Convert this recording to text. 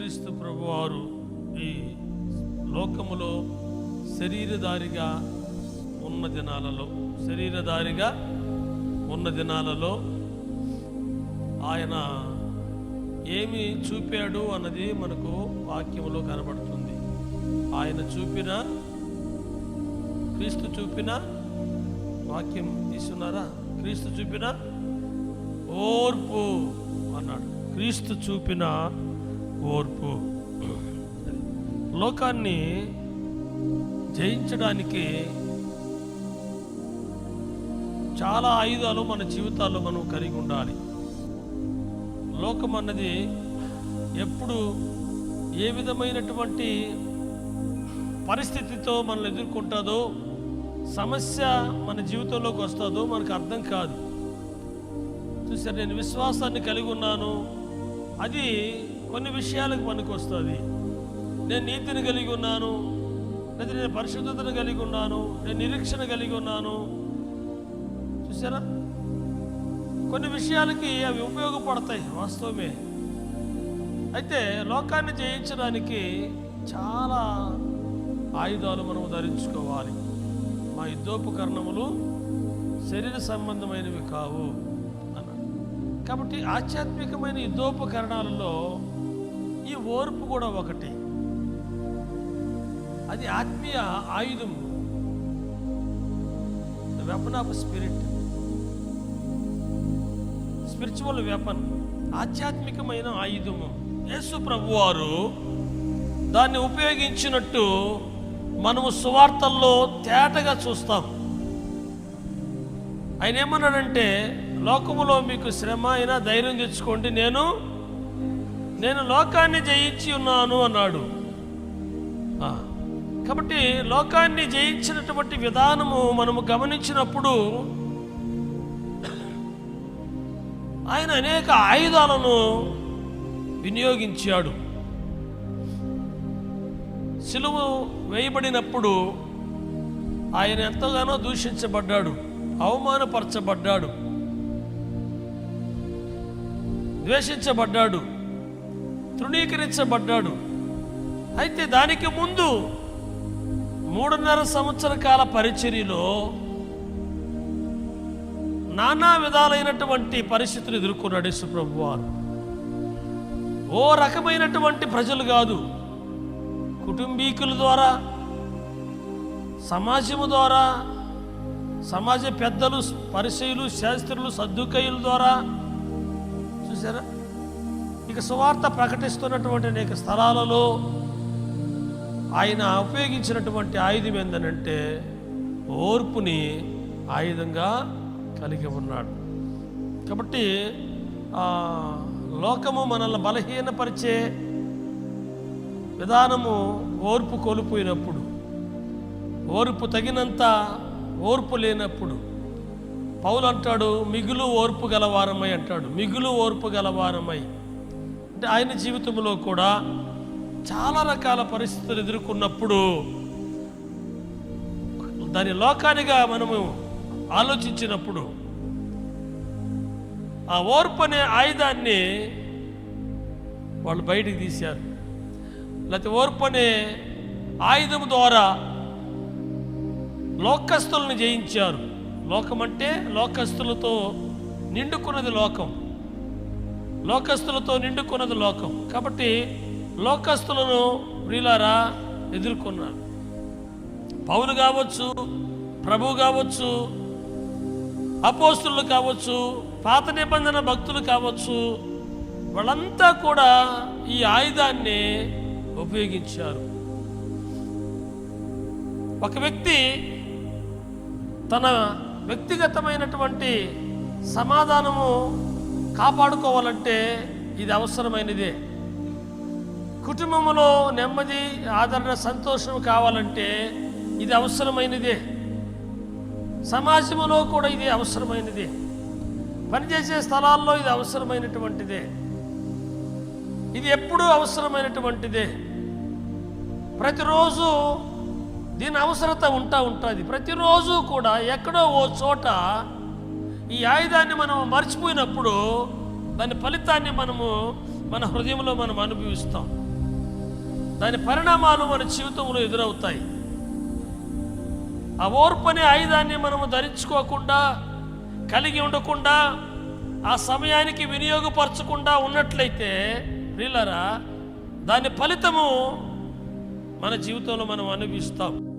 యేసుక్రీస్తు ప్రభువారు ఈ లోకములో శరీరధారిగా ఉన్న దినాలలో శరీరధారిగా ఉన్న దినాలలో ఆయన ఏమి చూపాడు అన్నది మనకు వాక్యంలో కనబడుతుంది. ఆయన చూపిన క్రీస్తు చూపిన వాక్యం తీసుకున్నారా క్రీస్తు చూపిన ఓర్పు అన్నాడు. క్రీస్తు చూపిన ఓర్పు. లోకాన్ని జయించడానికి చాలా ఆయుధాలు మన జీవితాల్లో మనం కలిగి ఉండాలి. లోకం అన్నది ఎప్పుడు ఏ విధమైనటువంటి పరిస్థితితో మనల్ని ఎదుర్కొంటుందో సమస్య మన జీవితంలోకి వస్తుందో మనకు అర్థం కాదు. చూసారు నేను విశ్వాసాన్ని కలిగి ఉన్నాను. అది కొన్ని విషయాలకు పనికి వస్తుంది నేను నీతిని కలిగి ఉన్నాను లేదా నేను పరిశుద్ధతను కలిగి ఉన్నాను నేను నిరీక్షణ కలిగి ఉన్నాను. చూసారా కొన్ని విషయాలకి అవి ఉపయోగపడతాయి వాస్తవమే. అయితే లోకాన్ని జయించడానికి చాలా ఆయుధాలు మనము ధరించుకోవాలి. మా యుద్ధోపకరణములు శరీర సంబంధమైనవి కావు అన్నాడు. కాబట్టి ఆధ్యాత్మికమైన యుద్ధోపకరణాలలో ఈ ఓర్పు కూడా ఒకటి. అది ఆత్మీయ ఆయుధం weapon of spirit spiritual weapon ఆధ్యాత్మికమైన ఆయుధము. యేసు ప్రభువారు దాన్ని ఉపయోగించినట్టు మనము సువార్తల్లో తేటగా చూస్తాం. ఆయన ఏమన్నాడంటే లోకములో మీకు శ్రమ అయినా ధైర్యం తెచ్చుకోండి. నేను నేను లోకాన్ని జయించి ఉన్నాను అన్నాడు. కాబట్టి లోకాన్ని జయించినటువంటి విధానము మనము గమనించినప్పుడు ఆయన అనేక ఆయుధాలను వినియోగించాడు. సిలువు వేయబడినప్పుడు ఆయన ఎంతగానో దూషించబడ్డాడు అవమానపరచబడ్డాడు ద్వేషించబడ్డాడు. తృణీకరించబడ్డాడు. అయితే దానికి ముందు మూడున్నర సంవత్సర కాల పరిచర్యలో నానా విధాలైనటువంటి పరిస్థితులు ఎదుర్కొన్నాడు యేసుప్రభు వారు ఓ రకమైనటువంటి ప్రజలు కాదు కుటుంబీకుల ద్వారా సమాజము ద్వారా సమాజ పెద్దలు పరిచయులు శాస్త్రులు సర్దుకయుల ద్వారా. చూసారా ఇక సువార్త ప్రకటిస్తున్నటువంటి అనేక స్థలాలలో ఆయన ఉపయోగించినటువంటి ఆయుధం ఏంటనంటే ఓర్పుని ఆయుధంగా కలిగి ఉన్నాడు. కాబట్టి లోకము మనల్ని బలహీనపరిచే విధానము ఓర్పు కోల్పోయినప్పుడు ఓర్పు తగినంత ఓర్పు లేనప్పుడు పౌలు అంటాడు మిగులు ఓర్పు గలవారమై అంటాడు మిగులు ఓర్పు గలవారమై. అంటే ఆయన జీవితంలో కూడా చాలా రకాల పరిస్థితులు ఎదుర్కొన్నప్పుడు దాని లోకానిగా మనము ఆలోచించినప్పుడు ఆ ఓర్పు అనే ఆయుధాన్ని వాళ్ళు బయటికి తీశారు. లేకపోతే ఓర్పు అనే ఆయుధం ద్వారా లోకస్తులను జయించారు. లోకం అంటే లోకస్తులతో నిండుకున్నది లోకం. లోకస్తులతో నిండుకున్నది లోకం. కాబట్టి లోకస్తులను ప్రియులారా ఎదుర్కొన్నారు. పౌలు కావచ్చు ప్రభు కావచ్చు అపోస్తులు కావచ్చు పాత నిబంధన భక్తులు కావచ్చు వాళ్ళంతా కూడా ఈ ఆయుధాన్ని ఉపయోగించారు. ఒక వ్యక్తి తన వ్యక్తిగతమైనటువంటి సమాధానము కాపాడుకోవాలంటే ఇది అవసరమైనదే. కుటుంబంలో నెమ్మది ఆదరణ సంతోషం కావాలంటే ఇది అవసరమైనదే. సమాజంలో కూడా ఇది అవసరమైనదే. పనిచేసే స్థలాల్లో ఇది అవసరమైనటువంటిదే. ఇది ఎప్పుడూ అవసరమైనటువంటిదే. ప్రతిరోజు దీని అవసరత ఉంటా ఉంటుంది. ప్రతిరోజు కూడా ఎక్కడో ఓ చోట ఈ ఆయుధాన్ని మనం మర్చిపోయినప్పుడు దాని ఫలితాన్ని మనము మన హృదయంలో మనం అనుభవిస్తాం. దాని పరిణామాలు మన జీవితంలో ఎదురవుతాయి. ఆ ఓర్పు అనే ఆయుధాన్ని మనము ధరించుకోకుండా కలిగి ఉండకుండా ఆ సమయానికి వినియోగపరచకుండా ఉన్నట్లయితే ప్రియులరా దాని ఫలితము మన జీవితంలో మనం అనుభవిస్తాం.